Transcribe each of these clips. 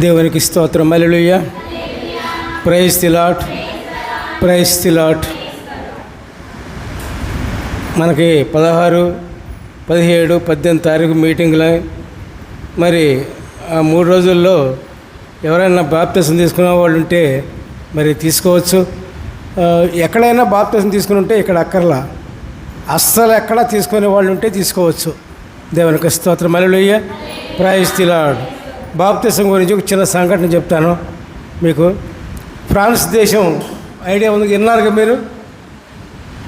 దేవునికి స్తోత్రం. మల్లెలుయ్య praise తిలాట్ praise తిలాట్ మనకి పదహారు పదిహేడు పద్దెనిమిది తారీఖు మీటింగ్లు. మరి ఆ మూడు రోజుల్లో ఎవరైనా బాప్తిసం తీసుకునే వాళ్ళు ఉంటే మరి తీసుకోవచ్చు. ఎక్కడైనా బాప్తిసం తీసుకుని ఉంటే ఇక్కడ అక్కర్లా. అస్సలు ఎక్కడ తీసుకునే వాళ్ళు ఉంటే తీసుకోవచ్చు. దేవునికి స్తోత్రం. మల్లెలుయ్య ప్రైజ్ తిలాడు లాడ్ బాప్తిసం గురించి ఒక చిన్న సంఘటన చెప్తాను మీకు. ఫ్రాన్స్ దేశం ఐడియా ఉంది విన్నారుగా మీరు?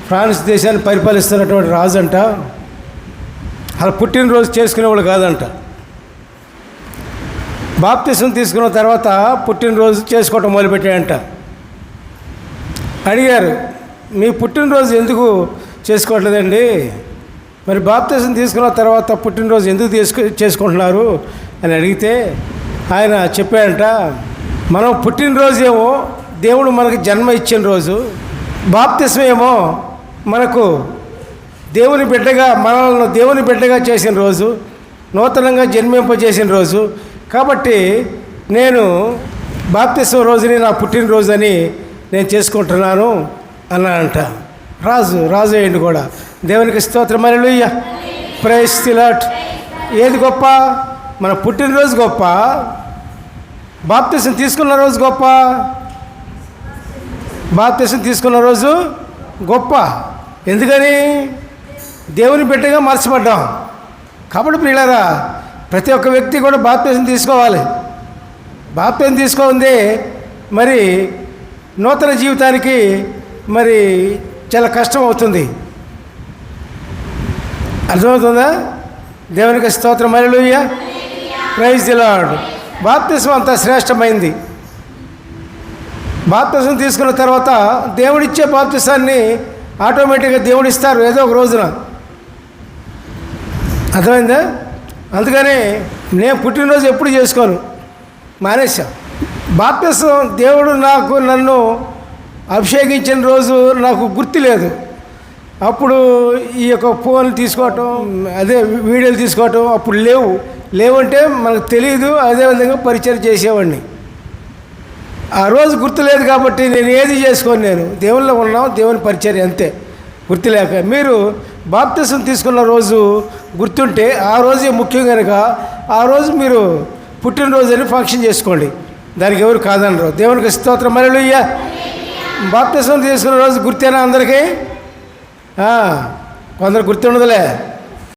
ఫ్రాన్స్ దేశాన్ని పరిపాలిస్తున్నటువంటి రాజు అంట అలా పుట్టినరోజు చేసుకునేవాళ్ళు కాదంట. బాప్తిసం తీసుకున్న తర్వాత పుట్టినరోజు చేసుకోవటం మొదలుపెట్టాడంట అడిగారు మీ పుట్టినరోజు ఎందుకు చేసుకోవట్లేదండి? మరి బాప్తిజం తీసుకున్న తర్వాత పుట్టినరోజు ఎందుకు తీసుకు చేసుకుంటున్నారు అని అడిగితే ఆయన చెప్పాడంట మనం పుట్టినరోజు ఏమో దేవుడు మనకు జన్మ ఇచ్చిన రోజు బాప్తిసం ఏమో మనకు దేవుని బిడ్డగా మనల్ని దేవుని బిడ్డగా చేసిన రోజు నూతనంగా జన్మింపజేసిన రోజు. కాబట్టి నేను బాప్తిసం రోజుని నా పుట్టినరోజు అని నేను చేసుకుంటున్నాను అన్నానంట రాజు రాజు అయ్యండి కూడా. దేవునికి స్తోత్రం. మరలుయ్య ప్రైస్ తిలాట్ ఏది గొప్ప? మన పుట్టినరోజు గొప్ప? బాప్తిసం తీసుకున్న రోజు గొప్ప? బాప్తిసం తీసుకున్న రోజు గొప్ప. ఎందుకని? దేవుని బిడ్డగా మార్చబడ్డాం. కాబట్టి ప్రియులరా ప్రతి ఒక్క వ్యక్తి కూడా బాప్తిసం తీసుకోవాలి. బాప్తిసం తీసుకోంది మరి నూతన జీవితానికి మరి చాలా కష్టం అవుతుంది. అర్థమవుతుందా? దేవునికి స్తోత్రం. మరలుయ్య ప్రైజ్ ది బాప్తిజం అంత శ్రేష్టమైంది. బాప్తిజం తీసుకున్న తర్వాత దేవుడిచ్చే బాప్తిసాన్ని ఆటోమేటిక్గా దేవుడు ఇస్తారు ఏదో ఒక రోజున. అర్థమైందా? అందుకని నేను పుట్టినరోజు ఎప్పుడు చేసుకోను? మానేశా. బాప్తిసం దేవుడు నాకు నన్ను అభిషేకించిన రోజు నాకు గుర్తు లేదు అప్పుడు ఈ యొక్క ఫోన్లు తీసుకోవటం అదే వీడియోలు తీసుకోవటం అప్పుడు లేవు. లేవంటే మనకు తెలియదు అదేవిధంగా పరిచయం చేసేవాడిని. ఆ రోజు గుర్తులేదు కాబట్టి నేను ఏది చేసుకోను నేను? దేవుల్లో ఉన్నాం దేవుని పరిచయం అంతే. గుర్తులేక. మీరు బాప్తిసం తీసుకున్న రోజు గుర్తుంటే ఆ రోజే ముఖ్యం కనుక ఆ రోజు మీరు పుట్టినరోజు అని ఫంక్షన్ చేసుకోండి. దానికి ఎవరు కాదనరు. దేవునికి స్తోత్రం. మరలుయ్య బాప్తిసం తీసుకున్న రోజు గుర్తేనా అందరికీ? కొందరు గుర్తుండదులే.